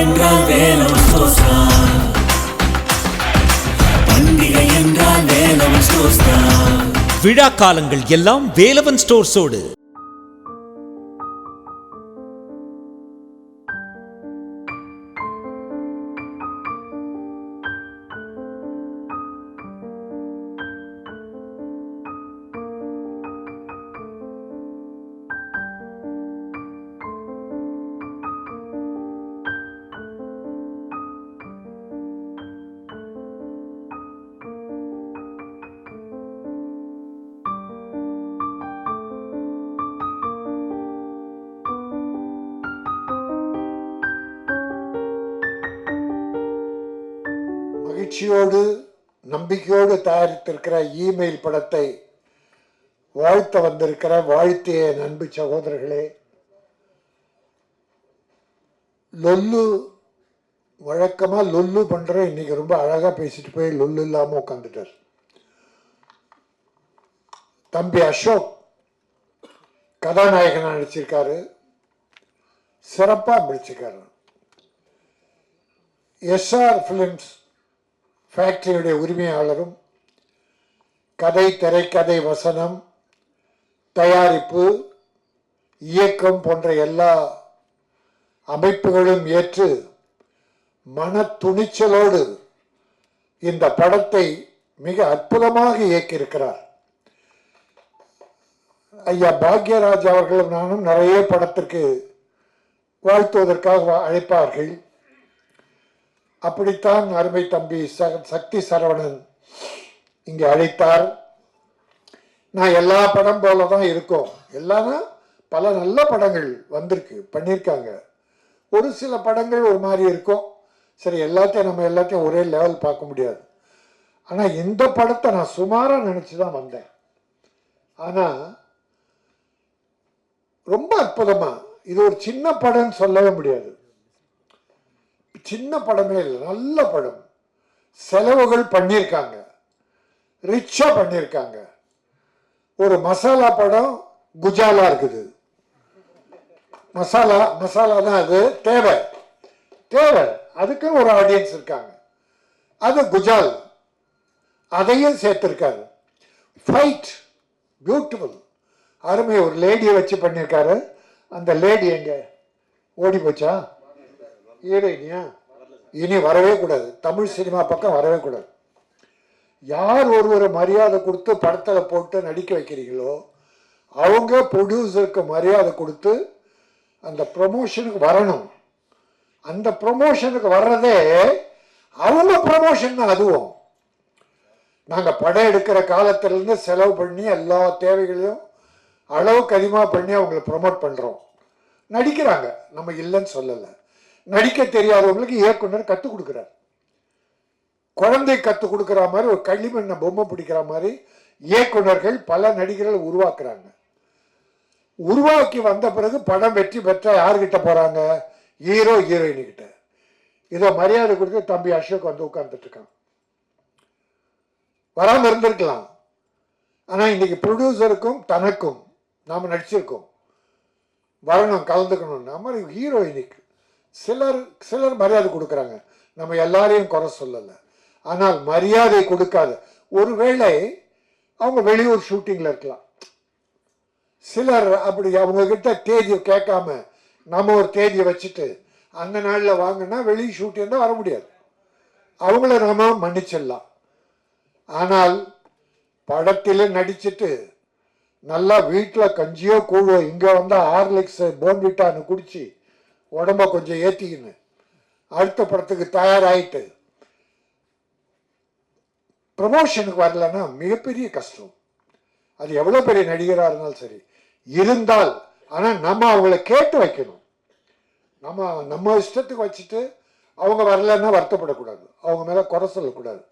என்றால் வேலம் ஸ்டோர்ஸ் தான் பண்டிகை என்றால் வேலவன் ஸ்டோர்ஸ் தான் விழா காலங்கள் எல்லாம் வேலவன் ஸ்டோர்ஸோடு. மகிழ்ச்சியோடு நம்பிக்கையோடு தயாரித்திருக்கிற இமெயில் படத்தை வாழ்த்த வந்திருக்கிற வாழ்த்திய நண்பு சகோதரர்களே லொல்லு வழக்கமாக லொல்லு பண்ணுற இன்னைக்கு ரொம்ப அழகாக பேசிட்டு போய் லொல்லு இல்லாமல் உட்காந்துட்டார் தம்பி அசோக் கதாநாயகனாக நடிச்சிருக்காரு. சிறப்பாக நடிச்சிருக்காரு. எஸ்ஆர் ஃபிலிம்ஸ் ஃபேக்டரியுடைய உரிமையாளரும் கதை திரைக்கதை வசனம் தயாரிப்பு இயக்கம் போன்ற எல்லா அமைப்புகளும் ஏற்று மன துணிச்சலோடு இந்த படத்தை மிக அற்புதமாக இயக்கியிருக்கிறார். ஐயா பாக்யராஜ் அவர்களும் நானும் நிறைய படத்திற்கு வாழ்த்துவதற்காக அழைப்பார்கள். அப்படித்தான் அருமை தம்பி ச- சக்தி சரவணன் இங்கே அழைத்தார். நான் எல்லா படம் போல தான் இருக்கோம். எல்லாமே பல நல்ல படங்கள் வந்திருக்கு பண்ணியிருக்காங்க. ஒரு சில படங்கள் ஒரு மாதிரி இருக்கும். சரி எல்லாத்தையும் நம்ம எல்லாத்தையும் ஒரே லெவல் பார்க்க முடியாது. ஆனால் இந்த படத்தை நான் சுமாராக நினச்சி தான் வந்தேன். ஆனால் ரொம்ப அற்புதமாக இது ஒரு சின்ன படம்னு சொல்லவே முடியாது. சின்ன படமே இல்லை நல்ல படம். செலவுகள் பண்ணியிருக்காங்க. ரிச்சாக பண்ணியிருக்காங்க. ஒரு மசாலா படம் குஜாலா இருக்குது. மசாலா மசாலா தான் அது தேவை. தேவை. அதுக்கு ஒரு ஆடியன்ஸ் இருக்காங்க. அது குஜால். அதையும் சேர்த்துருக்காரு. ஃபைட் பியூட்டிஃபுல் அருமை ஒரு லேடியை வச்சு பண்ணியிருக்காரு. அந்த லேடி எங்க? ஓடி போச்சா? ஹீரோயினியா இனி வரவே கூடாது. தமிழ் சினிமா பக்கம் வரவே கூடாது. யார் ஒருவரை மரியாதை கொடுத்து படத்தில் போட்டு நடிக்க வைக்கிறீங்களோ அவங்க ப்ரொடியூசருக்கு மரியாதை கொடுத்து அந்த ப்ரொமோஷனுக்கு வரணும். அந்த ப்ரொமோஷனுக்கு வர்றதே அவங்க ப்ரொமோஷன் தான் அதுவும். நாங்கள் படம் எடுக்கிற காலத்திலேருந்து செலவு பண்ணி எல்லா தேவைகளையும் அளவுக்கு அதிகமாக பண்ணி அவங்களை ப்ரொமோட் பண்ணுறோம் நடிக்கிறாங்க. நம்ம இல்லைன்னு சொல்லலை. நடிக்க தெரியாதவங்களுக்கு இயக்குனர் கற்றுக் கொடுக்குறார். குழந்தை கற்றுக் கொடுக்குற மாதிரி ஒரு களிமண்ணை பொம்மை பிடிக்கிற மாதிரி இயக்குனர்கள் பல நடிகர்களை உருவாக்குறாங்க. உருவாக்கி வந்த பிறகு படம் வெற்றி பெற்ற யார்கிட்ட போறாங்க? ஹீரோ ஹீரோயின்கிட்ட. இதை மரியாதை கொடுத்து தம்பி அசோக் வந்து உட்கார்ந்துட்டு இருக்கான். வராமல் இருந்திருக்கலாம். ஆனால் இன்னைக்கு ப்ரொடியூசருக்கும் தனக்கும் நாம் நடிச்சிருக்கோம். வரணும் கலந்துக்கணும் நம்ம ஹீரோயினுக்கு. சிலர் சிலர் மரியாதை கொடுக்குறாங்க. நம்ம எல்லாரையும் குறை சொல்லலை. ஆனால் மரியாதை கொடுக்காத. ஒருவேளை அவங்க வெளியூர் ஷூட்டிங்கில் இருக்கலாம். சிலர் அப்படி அவங்கக்கிட்ட தேதியை கேட்காம நம்ம ஒரு தேதியை வச்சுட்டு அந்த நாளில் வாங்கினா வெளி ஷூட்டிங் தான் வர முடியாது. அவங்கள நாம மன்னிச்சிடலாம். ஆனால் படத்தில் நடிச்சுட்டு நல்லா வீட்டில் கஞ்சியோ கூழோ இங்கே வந்தால் ஹார்லிக்ஸு போன்விட்டான்னு குடிச்சு உடம்ப கொஞ்சம் ஏற்றிக்கின்னு அடுத்த படத்துக்கு தயாராகிட்டு ப்ரமோஷனுக்கு வரலன்னா மிகப்பெரிய கஷ்டம். அது எவ்வளோ பெரிய நடிகராக இருந்தாலும் சரி. இருந்தால் ஆனால் நம்ம அவங்கள கேட்டு வைக்கணும். நம்ம நம்ம இஷ்டத்துக்கு வச்சுட்டு அவங்க வரலன்னா வருத்தப்படக்கூடாது. அவங்க மேலே குறை சொல்லக்கூடாது.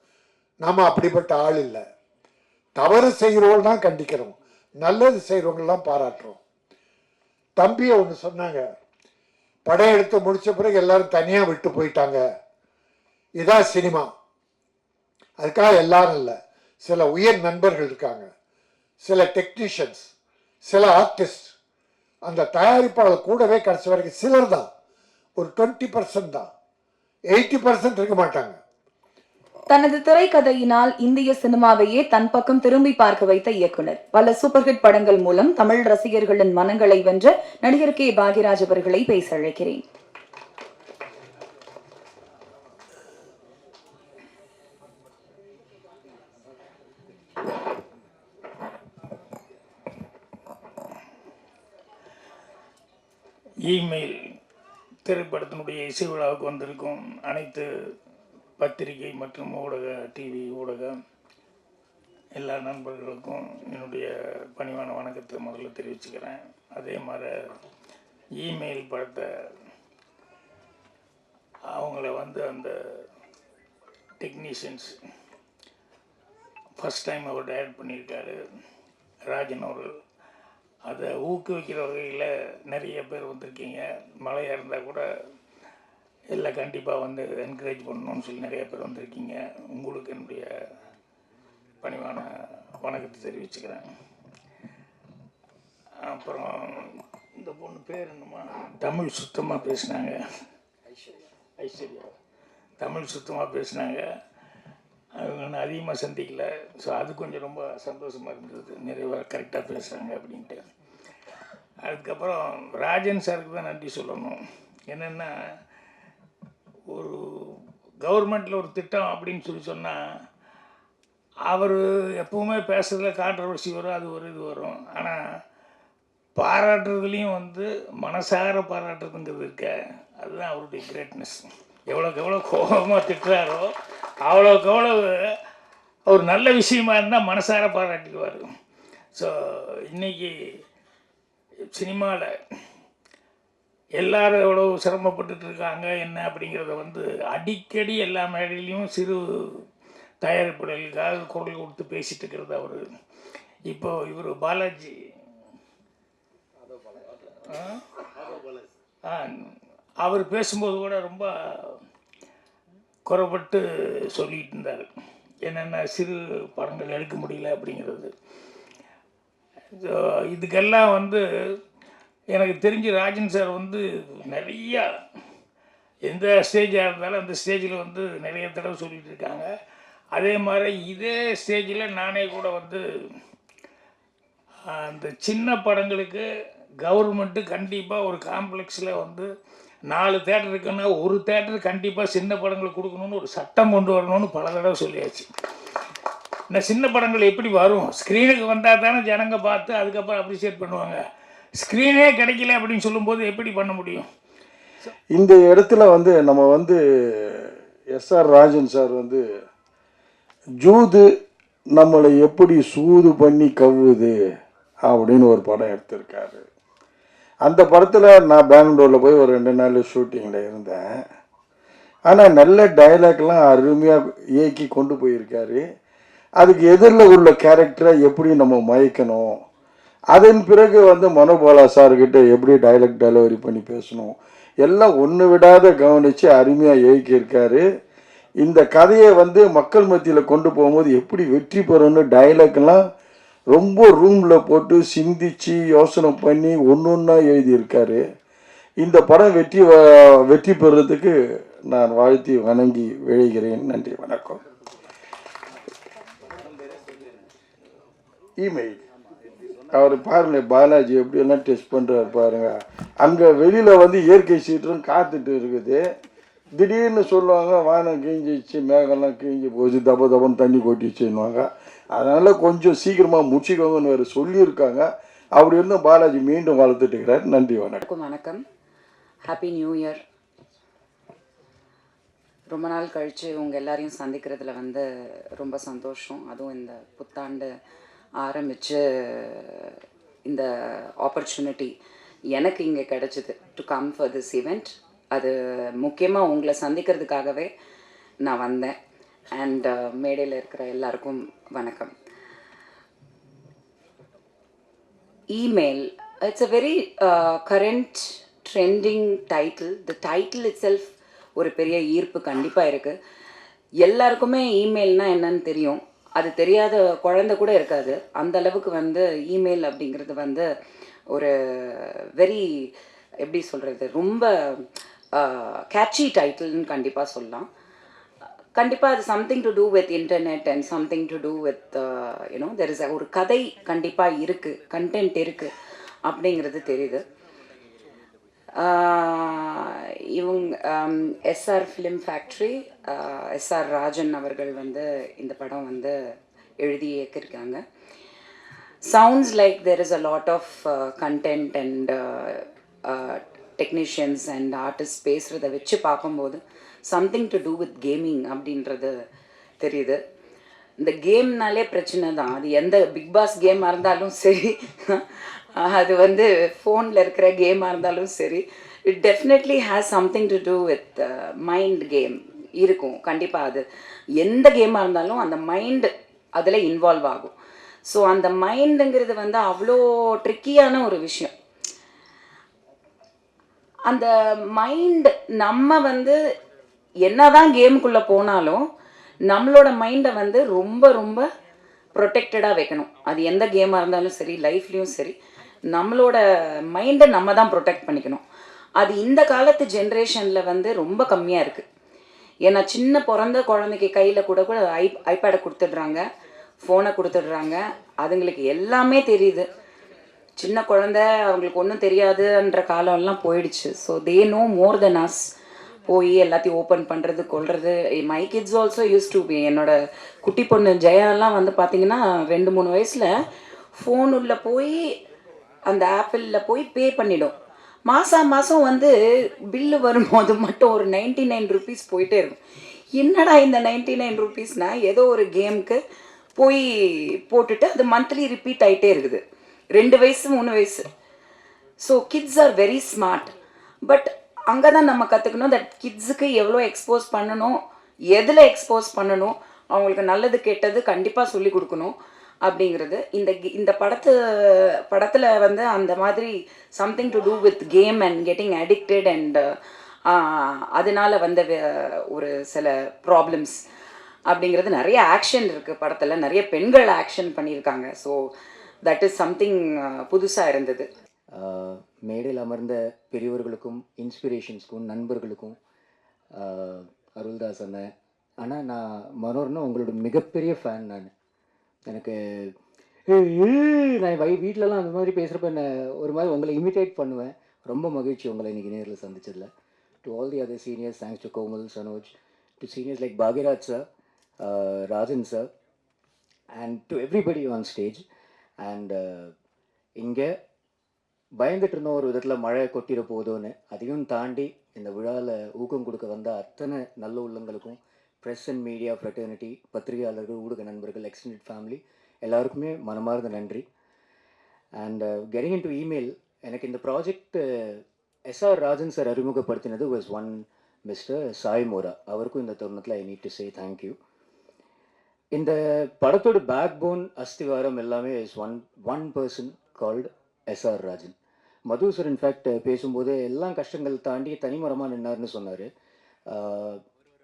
நம்ம அப்படிப்பட்ட ஆள் இல்லை. தவறு செய்கிறவங்க தான் கண்டிக்கிறோம். நல்லது செய்கிறவங்கெல்லாம் பாராட்டுறோம். தம்பியை ஒன்று சொன்னாங்க. படம் எடுத்து பிறகு எல்லாரும் தனியாக விட்டு போயிட்டாங்க. இதான் சினிமா. அதுக்காக எல்லாரும் இல்லை. சில உயர் நண்பர்கள் இருக்காங்க. சில டெக்னீஷியன்ஸ் சில ஆர்டிஸ்ட் அந்த தயாரிப்பாளர் கூடவே கடைசி வரைக்கும் சிலர் தான். ஒரு டுவெண்ட்டி பர்சன்ட் தான். எயிட்டி பர்சன்ட் இருக்க மாட்டாங்க. தனது திரைக்கதையினால் இந்திய சினிமாவையே தன் பக்கம் திரும்பி பார்க்க வைத்த இயக்குனர். பல சூப்பர் ஹிட் படங்கள் மூலம் தமிழ் ரசிகர்களின் மனங்களை வென்ற நடிகர் கே. பாக்யராஜ் அவர்களை பேச அழைக்கிறேன் இமெயில் திரைப்படத்தினுடைய இசை விழாவுக்கு வந்திருக்கும் அனைத்து பத்திரிகை மற்றும் ஊடக டிவி ஊடகம் எல்லா நண்பர்களுக்கும் என்னுடைய பணிவான வணக்கத்தை முதல்ல தெரிவிச்சுக்கிறேன். அதே மாதிரி இமெயில் படத்தை அவங்கள வந்து அந்த டெக்னீஷியன்ஸ் ஃபஸ்ட் டைம் அவர் டைரக்ட் பண்ணியிருக்காரு. ராஜன் அவர்கள். அதை ஊக்குவிக்கிற வகையில் நிறைய பேர் வந்திருக்கீங்க. மழையாக இருந்தால் கூட எல்லாம் கண்டிப்பாக வந்து என்கரேஜ் பண்ணணும்னு சொல்லி நிறைய பேர் வந்திருக்கீங்க. உங்களுக்கு என்னுடைய பணிவான வணக்கத்தை தெரிவிச்சுக்கிறேன். அப்புறம் இந்த பொண்ணு பேர் என்னமா தமிழ் சுத்தமாக பேசினாங்க. ஐஸ்வர்யா. தமிழ் சுத்தமாக பேசினாங்க. அவங்க அதிகமாக சந்திக்கல. ஸோ அது கொஞ்சம் ரொம்ப சந்தோஷமாக இருந்தது. நிறைய கரெக்டாக பேசுகிறாங்க அப்படின்ட்டு. அதுக்கப்புறம் ராஜன் சாருக்கு தான் நன்றி சொல்லணும். என்னென்னா ஒரு கவர்மெண்ட்டில் ஒரு திட்டம் அப்படின்னு சொல்லி சொன்னால் அவர் எப்பவுமே பேசுகிறதுல கான்ட்ரவர்சி வரும் அது ஒரு இது வரும். ஆனால் பாராட்டுறதுலேயும் வந்து மனசார பாராட்டுறதுங்கிறது இருக்க அதுதான் அவருடைய கிரேட்னஸ் எவ்வளோக்கு எவ்வளோ கோபமாக திட்டுறாரோ அவ்வளோக்கு எவ்வளோ அவர் நல்ல விஷயமா இருந்தால் மனசார பாராட்டிடுவார். ஸோ இன்றைக்கி சினிமாவில் எல்லாரும் எவ்வளோ சிரமப்பட்டுட்டு இருக்காங்க என்ன அப்படிங்கிறத வந்து அடிக்கடி எல்லா மேடையிலையும் சிறு தயாரிப்புகளுக்காக குரல் கொடுத்து பேசிட்டு இருக்கிறது அவர். இப்போ இவர் பாலாஜி. அவர் பேசும்போது கூட ரொம்ப குறைப்பட்டு சொல்லிட்டு இருந்தார். என்னென்ன சிறு படங்கள் எடுக்க முடியல அப்படிங்கிறது. இதுக்கெல்லாம் வந்து எனக்கு தெரிஞ்சு ராஜன் சார் வந்து நிறையா எந்த ஸ்டேஜாக இருந்தாலும் அந்த ஸ்டேஜில் வந்து நிறைய தடவை சொல்லிகிட்டு இருக்காங்க. அதே மாதிரி இதே ஸ்டேஜில் நானே கூட வந்து அந்த சின்ன படங்களுக்கு கவர்மெண்ட்டு கண்டிப்பாக ஒரு காம்ப்ளெக்ஸில் வந்து நாலு தேட்டர் இருக்குன்னா ஒரு தேட்டர் கண்டிப்பாக சின்ன படங்களுக்கு கொடுக்கணும்னு ஒரு சட்டம் கொண்டு வரணும்னு பல தடவை சொல்லியாச்சு. இந்த சின்ன படங்கள் எப்படி வரும்? ஸ்க்ரீனுக்கு வந்தால் தானே ஜனங்க பார்த்து அதுக்கப்புறம் அப்ரிஷியேட் பண்ணுவாங்க. ஸ்க்ரீனே கிடைக்கல அப்படின்னு சொல்லும்போது எப்படி பண்ண முடியும்? இந்த இடத்துல வந்து நம்ம வந்து எஸ்ஆர் ராஜன் சார் வந்து ஜூது நம்மளை எப்படி சூது பண்ணி கவ்வுது? அப்படின்னு ஒரு படம் எடுத்திருக்காரு. அந்த படத்தில் நான் பெங்களூரில் போய் ஒரு ரெண்டு நாள் ஷூட்டிங்கில் இருந்தேன். ஆனால் நல்ல டைலாக்லாம் அருமையாக இயக்கி கொண்டு போயிருக்காரு. அதுக்கு எதிரில் உள்ள கேரக்டரை எப்படி நம்ம மயக்கணும்? அதன் பிறகு வந்து மனோபாலா சார்கிட்ட எப்படி டைலக் டெலிவரி பண்ணி பேசணும்? எல்லாம் ஒன்று விடாத கவனித்து அருமையாக இயக்கியிருக்காரு இந்த கதையை வந்து மக்கள் மத்தியில் கொண்டு போகும்போது எப்படி வெற்றி பெறணும்னு டைலாக்லாம் ரொம்ப ரூமில் போட்டு சிந்திச்சு யோசனை பண்ணி ஒன்று ஒன்றா எழுதியிருக்காரு. இந்த படம் வெற்றி வ- வெற்றி பெறுறதுக்கு நான் வாழ்த்தி வணங்கி விழைகிறேன் நன்றி வணக்கம். இமெயில் அவர் பாருங்க பாலாஜி எப்படி எல்லாம் டெஸ்ட் பண்ணுறாரு பாருங்க. அங்கே வெளியில் வந்து இயற்கை சீற்றம் காத்துட்டு இருக்குது. திடீர்னு சொல்லுவாங்க வானம் கிழிஞ்சிச்சு மேகம்லாம் கிழிஞ்சு போச்சு தப தபன்னு தண்ணி கொட்டிச்சுன்னுவாங்க அதனால் கொஞ்சம் சீக்கிரமாக முடிச்சுக்கோங்கன்னு வேறு சொல்லியிருக்காங்க. அப்படி இருந்தும் பாலாஜி மீண்டும் வளர்த்துட்டு இருக்கிறார் நன்றி வணக்கம். வணக்கம். ஹாப்பி நியூ இயர் ரொம்ப நாள் கழித்து உங்கள் எல்லாரையும் சந்திக்கிறதுல வந்து ரொம்ப சந்தோஷம். அதுவும் இந்த புத்தாண்டு ஆரம்பித்து இந்த ஆப்பர்ச்சுனிட்டி எனக்கு இங்கே கிடைச்சிது. To come for this event அது முக்கியமாக உங்களை சந்திக்கிறதுக்காகவே நான் வந்தேன். அண்ட் uh, மேடையில் இருக்கிற எல்லாருக்கும் வணக்கம். Email it's a very current trending title the title itself ஒரு பெரிய ஈர்ப்பு கண்டிப்பாக இருக்குது எல்லாருக்குமே இமெயில்னால் என்னன்னு தெரியும். அது தெரியாத குழந்தை கூட இருக்காது. அந்த அளவுக்கு வந்து இமெயில் அப்படிங்கிறது வந்து ஒரு வெரி எப்படி சொல்கிறது ரொம்ப கேட்சி டைட்டில்னு கண்டிப்பாக சொல்லலாம். கண்டிப்பாக அது something to do with internet and something to do with you know there is ஒரு கதை கண்டிப்பாக இருக்குது கண்டென்ட் இருக்குது அப்படிங்கிறது தெரியுது. இவங்க SR film factory SR Rajan அவர்கள் வந்து இந்த படம் வந்து எழுதி இயக்கியிருக்காங்க. Sounds like there is a lot of content and technicians and artist பேசுகிறத வச்சு பார்க்கும்போது something to do with gaming அப்படின்றது தெரியுது. இந்த கேம்னாலே பிரச்சனை தான். அது எந்த பிக் பாஸ் கேமாக இருந்தாலும் சரி. அது வந்து ஃபோனில் இருக்கிற கேமாக இருந்தாலும் சரி it definitely has something to do with mind game இருக்கும் கண்டிப்பாக அது. எந்த கேமாக இருந்தாலும் அந்த மைண்டு அதில் இன்வால்வ் ஆகும். ஸோ அந்த மைண்டுங்கிறது வந்து அவ்வளோ ட்ரிக்கியான ஒரு விஷயம். அந்த மைண்டு நம்ம வந்து என்னதான் கேமுக்குள்ளே போனாலும் நம்மளோட மைண்டை வந்து ரொம்ப ரொம்ப ப்ரொடெக்டடாக வைக்கணும். அது எந்த கேமாக இருந்தாலும் சரி லைஃப்லேயும் சரி. நம்மளோட மைண்டை நம்ம தான் ப்ரொடெக்ட் பண்ணிக்கணும். அது இந்த காலத்து ஜென்ரேஷனில் வந்து ரொம்ப கம்மியாக இருக்குது ஏன்னா சின்ன பிறந்த குழந்தைக்கு கையில் கூட கூட ஐ ஐபேடை கொடுத்துடுறாங்க ஃபோனை கொடுத்துடுறாங்க. அதுங்களுக்கு எல்லாமே தெரியுது. சின்ன குழந்தை அவங்களுக்கு ஒன்றும் தெரியாதுன்ற காலம்லாம் போயிடுச்சு. So they know more than us போய் எல்லாத்தையும் ஓப்பன் பண்ணுறது கொள்வது my kids also used to be என்னோட குட்டி பொண்ணு ஜெயாலாம் வந்து பார்த்தீங்கன்னா ரெண்டு மூணு வயசில் ஃபோன் உள்ளே போய் அந்த ஆப்பிளில் போய் பே பண்ணிடும். மாதம் மாதம் வந்து பில்லு வரும்போது மட்டும் ஒரு நைன்டி நைன் ருபீஸ் போயிட்டே இருக்கும். என்னடா இந்த நைன்டி நைன் ருபீஸ்னால் ஏதோ ஒரு கேமுக்கு போய் போட்டுட்டு அது மந்த்லி ரிப்பீட் ஆகிட்டே இருக்குது. ரெண்டு வயசு மூணு வயசு. So kids are very smart but அங்கே தான் நம்ம கற்றுக்கணும் தட் கிட்ஸுக்கு எவ்வளோ எக்ஸ்போஸ் பண்ணணும் எதில் எக்ஸ்போஸ் பண்ணணும் அவங்களுக்கு நல்லது கெட்டது கண்டிப்பாக சொல்லி கொடுக்கணும். அப்படிங்கிறது. இந்த கி- இந்த படத்து படத்தில் வந்து அந்த மாதிரி something to do with game and getting addicted and அதனால வந்த ஒரு சில ப்ராப்ளம்ஸ் அப்படிங்கிறது நிறைய ஆக்ஷன் இருக்குது படத்தில். நிறைய பெண்கள் ஆக்ஷன் பண்ணியிருக்காங்க. ஸோ தட் இஸ் சம்திங் புதுசாக இருந்தது. மேடையில் அமர்ந்த பெரியவர்களுக்கும் இன்ஸ்பிரேஷன்ஸ்க்கும் நண்பர்களுக்கும் அருள்தாஸ் அண்ணன். ஆனால் நான் மனோர்னா உங்களோட மிகப்பெரிய ஃபேன் நான். எனக்கு நான் வை வீட்டிலலாம் அந்த மாதிரி பேசுகிறப்ப என்ன ஒரு மாதிரி உங்களை இமிட்டேட் பண்ணுவேன். ரொம்ப மகிழ்ச்சி உங்களை இன்றைக்கி நேரில் சந்திச்சதில். To all the other seniors thanks to Komal Sanoj to seniors like Bhagiraj sir Rajan sir and to everybody on stage and இங்கே பயந்துட்டு இருந்தோம் ஒரு விதத்தில் மழை கொட்டிட போதோன்னு அதையும் தாண்டி இந்த விழாவில் ஊக்கம் கொடுக்க வந்த அத்தனை நல்ல உள்ளங்களுக்கும் ப்ரெஸ் அண்ட் மீடியா ஃப்ரெட்டர்னிட்டி பத்திரிகையாளர்கள் ஊடக நண்பர்கள் எக்ஸ்டெண்டட் ஃபேமிலி எல்லாருக்குமே மனமார்ந்த நன்றி. And getting in to email எனக்கு இந்த project SR Rajan sir அறிமுகப்படுத்தினது was one mister Sai Mora அவருக்கும் இந்த தருணத்தில் I need to say thank you இந்த படத்தோட பேக் போன் அஸ்திவாரம் எல்லாமே is one one person called SR Rajan Madhu sir in fact பேசும்போது எல்லாம் கஷ்டங்கள் தாண்டி தனிமரமாக நின்னார்னு சொன்னார். Uh,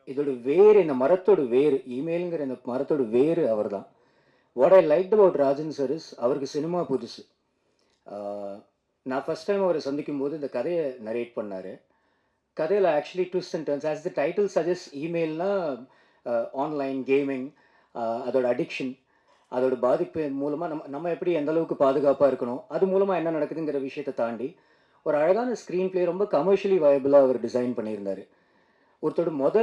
இதோட வேறு இந்த மரத்தோட வேறு இமெயிலுங்கிற இந்த மரத்தோட வேறு அவர் தான் what I like about Rajan sir is அவருக்கு சினிமா புதுசு. நான் ஃபஸ்ட் டைம் அவரை சந்திக்கும் போது இந்த கதையை நரேட் பண்ணார். கதையில் actually twist and turns as the title suggest இமெயில்னா online gaming அதோட அடிக்ஷன் அதோட பாதிப்பு மூலமாக நம்ம நம்ம எப்படி எந்த அளவுக்கு பாதுகாப்பாக இருக்கணும் அது மூலமாக என்ன நடக்குதுங்கிற விஷயத்தை தாண்டி ஒரு அழகான ஸ்க்ரீன் ப்ளே ரொம்ப கமர்ஷியலி வயபிளாக அவர் டிசைன் பண்ணியிருந்தார். ஒருத்தோட மொத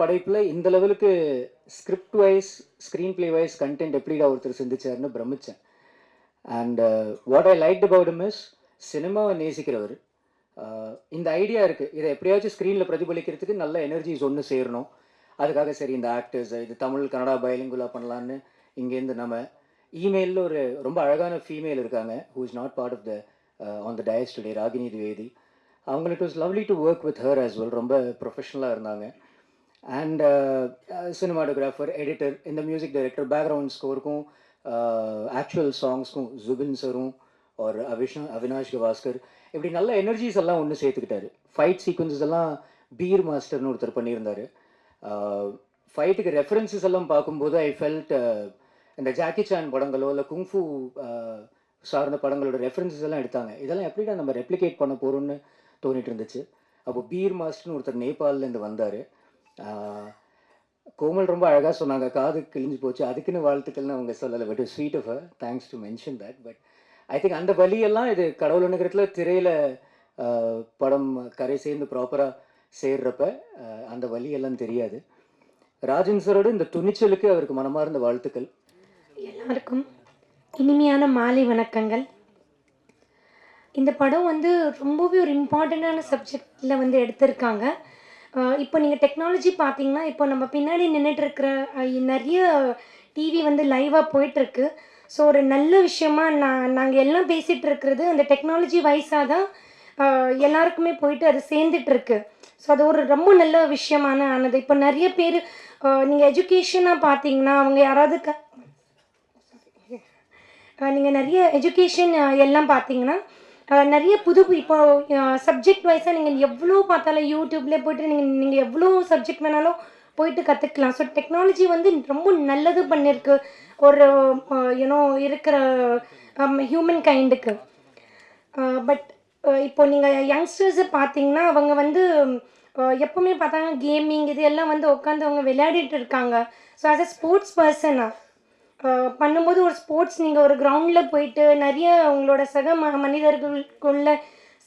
படைப்பில் இந்த லெவலுக்கு script wise screen play wise content எப்படிடா ஒருத்தர் சிந்திச்சாருன்னு பிரமிச்சேன். And what I like about miss சினிமாவை நேசிக்கிறவர். இந்த ஐடியா இருக்குது இதை எப்படியாச்சும் ஸ்க்ரீனில் பிரதிபலிக்கிறதுக்கு நல்ல எனர்ஜிஸ் ஒன்று சேரணும். அதுக்காக சரி இந்த ஆக்டர்ஸ் இது தமிழ் கன்னடா பயலிங்குலா பண்ணலான்னு இங்கேருந்து நம்ம இமெயிலில் ஒரு ரொம்ப அழகான ஃபீமேல் இருக்காங்க who is not part of the on the dais today Ragini Dwivedi. அவங்களுக்கு it was lovely to work with her as well ரொம்ப ப்ரொஃபஷனலாக இருந்தாங்க. அண்ட் சினிமாட்டோகிராஃபர் எடிட்டர் இந்த மியூசிக் டைரக்டர் பேக்ரவுண்ட் ஸ்கோருக்கும் ஆக்சுவல் சாங்ஸ்க்கும் ஜுபின் சரும் ஒரு அவிஷா அவினாஷ் கவாஸ்கர் இப்படி நல்ல எனர்ஜிஸ் எல்லாம் ஒன்று சேர்த்துக்கிட்டாரு. ஃபைட் சீக்வன்சஸ் எல்லாம் பீர் மாஸ்டர்னு ஒருத்தர் பண்ணியிருந்தார். ஃபைட்டுக்கு uh, ரெஃபரன்சஸ் எல்லாம் பார்க்கும்போது ஐ ஃபெல்ட் uh, இந்த ஜாக்கி சான் படங்களோ இல்லை குங்ஃபு uh, சார்ந்த படங்களோட ரெஃபரன்சஸ் எல்லாம் எடுத்தாங்க. இதெல்லாம் எப்படிடா நம்ம ரெப்ளிகேட் பண்ண போகிறோம்னு தோணிட்டு இருந்துச்சு அப்போ பீர் மாஸ்டர்னு ஒருத்தர் நேபாளிலேருந்து வந்தார். கோமல் ரொம்ப அழகாக சொன்னாங்க. காது கிழிஞ்சு போச்சு. அதுக்குன்னு வாழ்த்துக்கள்னு அவங்க சொல்லலை. But sweet of thanks to mention that but I think அந்த வழியெல்லாம் இது கடவுள் நகரத்தில் திரையில் படம் கரை சேர்ந்து ப்ராப்பராக சேர்றப்ப அந்த வழியெல்லாம் தெரியாது. ராஜன் சரோட இந்த துணிச்சலுக்கு அவருக்கு மனமார்ந்த வாழ்த்துக்கள். எல்லாருக்கும் இனிமையான மாலை வணக்கங்கள். இந்த படம் வந்து ரொம்பவே ஒரு இம்பார்ட்டண்ட்டான சப்ஜெக்டில் வந்து எடுத்திருக்காங்க. இப்போ நீங்கள் டெக்னாலஜி பார்த்தீங்கன்னா இப்போ நம்ம பின்னாடி நின்றுட்டு இருக்கிற நிறைய டிவி வந்து லைவாக போயிட்டுருக்கு. ஸோ ஒரு நல்ல விஷயமா நான் நாங்கள் எல்லாம் பேசிகிட்டு இருக்கிறது அந்த டெக்னாலஜி வைஸாக தான் எல்லாருக்குமே போயிட்டு அது சேர்ந்துட்டுருக்கு. ஸோ அது ஒரு ரொம்ப நல்ல விஷயமான ஆனது. இப்போ நிறைய பேர் நீங்கள் எஜுகேஷனாக பார்த்தீங்கன்னா அவங்க யாராவது க நீங்கள் நிறைய எஜுகேஷன் எல்லாம் பார்த்தீங்கன்னா நிறைய புது இப்போ சப்ஜெக்ட் வைஸாக நீங்கள் எவ்வளோ பார்த்தாலும் யூடியூப்லேயே போய்ட்டு நீங்கள் நீங்கள் எவ்வளோ சப்ஜெக்ட் வேணாலும் போயிட்டு கற்றுக்கலாம் ஸோ டெக்னாலஜி வந்து ரொம்ப நல்லது பண்ணியிருக்கு ஒரு யூனோ இருக்கிற ஹியூமன் கைண்டுக்கு பட் இப்போ நீங்கள் யங்ஸ்டர்ஸை பார்த்தீங்கன்னா அவங்க வந்து எப்போவுமே பார்த்தாங்க கேமிங் இது எல்லாம் வந்து உட்காந்து அவங்க விளையாடிட்டு இருக்காங்க. ஸோ ஆஸ் அ ஸ்போர்ட்ஸ் பர்சனாக பண்ணும்போது ஒரு ஸ்போர்ட்ஸ் நீங்கள் ஒரு கிரவுண்டில் போயிட்டு நிறைய உங்களோட சக ம மனிதர்களுக்குள்ள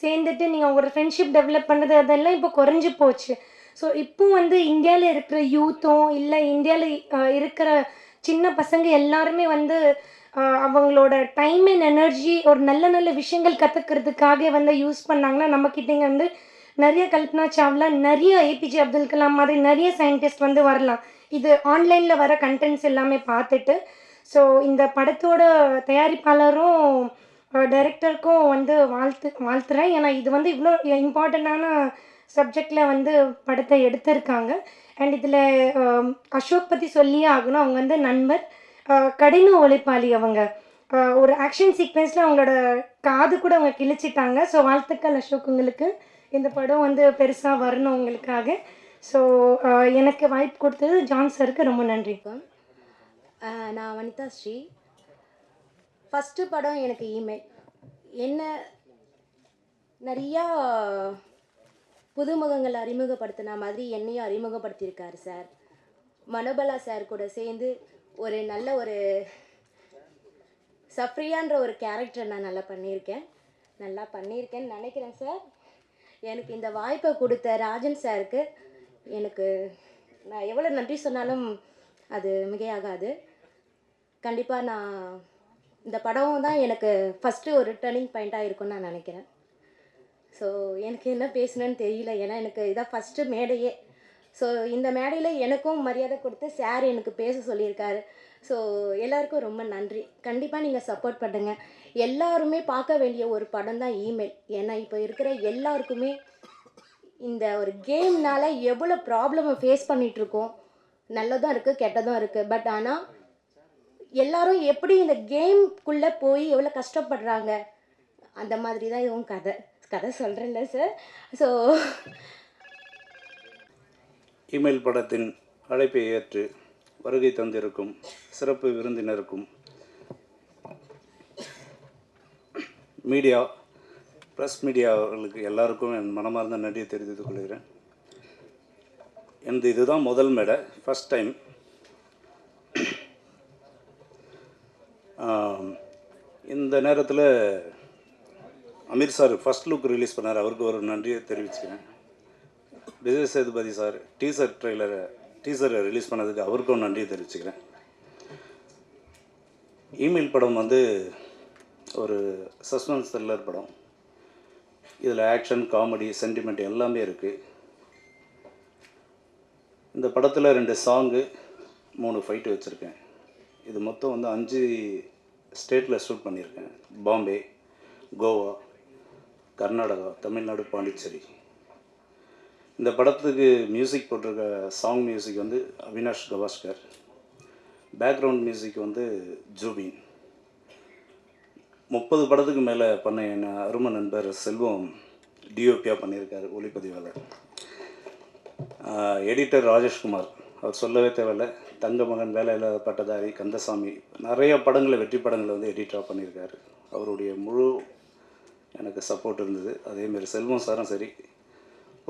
சேர்ந்துட்டு நீங்கள் ஒரு ஃப்ரெண்ட்ஷிப் டெவலப் பண்ணுறது அதெல்லாம் இப்போ குறைஞ்சி போச்சு. ஸோ இப்போ வந்து இந்தியாவில் இருக்கிற யூத்தும் இல்லை இந்தியாவில் இருக்கிற சின்ன பசங்க எல்லாருமே வந்து அவங்களோட டைம் அண்ட் எனர்ஜி ஒரு நல்ல நல்ல விஷயங்கள் கற்றுக்கிறதுக்காக வந்து யூஸ் பண்ணாங்கன்னா நம்மக்கிட்டேங்க வந்து நிறைய கல்பனா சாவ்லா நிறைய ஏபிஜே அப்துல் கலாம் மாதிரி நிறைய சயின்டிஸ்ட் வந்து வரலாம். இது ஆன்லைனில் வர கண்டென்ட்ஸ் எல்லாமே பார்த்துட்டு ஸோ இந்த படத்தோட தயாரிப்பாளரும் டைரக்டருக்கும் வந்து வாழ்த்து வாழ்த்துறேன். ஏன்னா இது வந்து இவ்வளோ இம்பார்ட்டண்ட்டான சப்ஜெக்டில் வந்து படத்தை எடுத்திருக்காங்க. அண்ட் இதில் அசோக் பற்றி சொல்லியே ஆகணும். அவங்க வந்து நண்பர் கடின உழைப்பாளி அவங்க. ஒரு ஆக்ஷன் சீக்வென்ஸில் அவங்களோட காது கூட அவங்க கிழிச்சிட்டாங்க. ஸோ வாழ்த்துக்கள் அசோக் உங்களுக்கு. இந்த படம் வந்து பெருசாக வரணும் உங்களுக்காக. ஸோ எனக்கு வாய்ப்பு கொடுத்தது ஜான் சருக்கு ரொம்ப நன்றி. நான் வனிதா ஸ்ரீ. ஃபஸ்ட்டு படம் எனக்கு இமெயில் என்ன நிறையா புதுமுகங்கள் அறிமுகப்படுத்தின மாதிரி என்னையும் அறிமுகப்படுத்தியிருக்காரு சார். மனோபலா சார் கூட சேர்ந்து ஒரு நல்ல ஒரு சஃப்ரியான்ற ஒரு கேரக்டர் நான் நல்லா பண்ணியிருக்கேன். நல்லா பண்ணியிருக்கேன்னு நினைக்கிறேன் சார். எனக்கு இந்த வாய்ப்பை கொடுத்த ராஜன் சாருக்கு எனக்கு நான் எவ்வளோ நன்றி சொன்னாலும் அது மிகையாகாது. கண்டிப்பாக நான் இந்த படம் தான் எனக்கு ஃபஸ்ட்டு ஒரு டர்னிங் பாயிண்ட்டாக இருக்கும்னு நான் நினைக்கிறேன். ஸோ எனக்கு என்ன பேசணும்னு தெரியல. ஏன்னா எனக்கு இதான் ஃபஸ்ட்டு மேடையே. ஸோ இந்த மேடையில் எனக்கும் மரியாதை கொடுத்து சார் எனக்கு பேச சொல்லியிருக்காரு. ஸோ எல்லாருக்கும் ரொம்ப நன்றி. கண்டிப்பாக நீங்கள் சப்போர்ட் பண்ணுங்க. எல்லாருமே பார்க்க வேண்டிய ஒரு படம் தான் இமெயில் ஏன்னா இப்போ இருக்கிற எல்லாருக்குமே இந்த ஒரு கேம்னால எவ்வளோ ப்ராப்ளமை ஃபேஸ் பண்ணிகிட்ருக்கோம் நல்லதும் இருக்குது கெட்டதும் இருக்குது பட் ஆனால் எல்லாரும் எப்படி இந்த கேம்குள்ளே போய் எவ்வளோ கஷ்டப்படுறாங்க? அந்த மாதிரி தான் இதுவும் கதை. கதை சொல்கிறேன்ல சார் ஸோ இமெயில் படத்தின் அழைப்பை ஏற்று வருகை தந்திருக்கும் சிறப்பு விருந்தினருக்கும் மீடியா ப்ரெஸ் மீடியாவுக்கு எல்லாருக்கும் என் மனமார்ந்த நன்றியை தெரிவித்துக் கொள்கிறேன். எனது இதுதான் முதல் மேடை ஃபஸ்ட் டைம் இந்த நேரத்தில் Aamir sir first look release பண்ணார். அவருக்கு ஒரு நன்றியை தெரிவிச்சுக்கிறேன். விஜய் சேதுபதி சார் டீசர் ட்ரெய்லரை டீசரை ரிலீஸ் பண்ணதுக்கு அவருக்கும் நன்றியை தெரிவிச்சுக்கிறேன். இமெயில் படம் வந்து ஒரு சஸ்பென்ஸ் த்ரில்லர் படம். இதில் ஆக்ஷன் காமெடி சென்டிமெண்ட் எல்லாமே இருக்குது இந்த படத்தில் ரெண்டு சாங்கு மூணு ஃபைட்டு வச்சுருக்கேன். இது மொத்தம் வந்து அஞ்சு ஸ்டேட்டில் ஷூட் பண்ணியிருக்கேன். பாம்பே கோவா கர்நாடகா தமிழ்நாடு பாண்டிச்சேரி. இந்த படத்துக்கு மியூசிக் போட்டிருக்க சாங் மியூசிக் வந்து அவினாஷ் கவாஸ்கர். பேக்ரவுண்ட் மியூசிக் வந்து ஜூபின். முப்பது படத்துக்கு மேலே பண்ண என் அருமை நண்பர் செல்வம் டிஓபியாக பண்ணியிருக்கார் ஒளிப்பதிவாளர். எடிட்டர் ராஜேஷ்குமார். அவர் சொல்லவே தேவையில்ல. தங்க மகன் வேலை இல்லாத பட்டதாரி கந்தசாமி நிறைய படங்களை வெற்றி படங்களை வந்து எடிட்டாக பண்ணியிருக்காரு. அவருடைய முழு எனக்கு சப்போர்ட் இருந்தது. அதேமாரி செல்வம் சாரும் சரி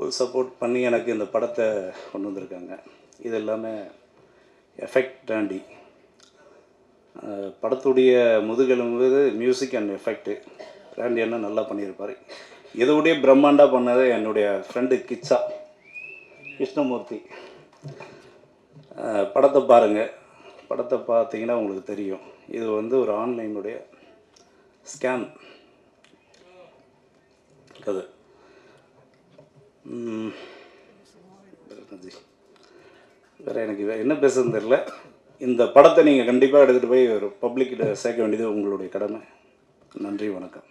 ஒரு சப்போர்ட் பண்ணி எனக்கு இந்த படத்தை கொண்டு வந்திருக்காங்க. இது எல்லாமே எஃபெக்ட் டாண்டி படத்துடைய முதுகெலும்பு மியூசிக் அண்ட் எஃபெக்ட்டு ராண்டி அண்ணா நல்லா பண்ணியிருப்பார். இதோடைய பிரம்மாண்டாக பண்ணது என்னுடைய ஃப்ரெண்டு கிச்சா கிருஷ்ணமூர்த்தி. படத்தை பாருங்கள் படத்தை பார்த்தீங்கன்னா உங்களுக்கு தெரியும். இது வந்து ஒரு ஆன்லைனுடைய ஸ்கேம் கதை. வேறு வேற எனக்கு என்ன பேசுறது தெரில இந்த படத்தை நீங்கள் கண்டிப்பாக எடுத்துகிட்டு போய் ஒரு பப்ளிக்கிட்ட சேர்க்க வேண்டியது உங்களுடைய கடமை. நன்றி வணக்கம்.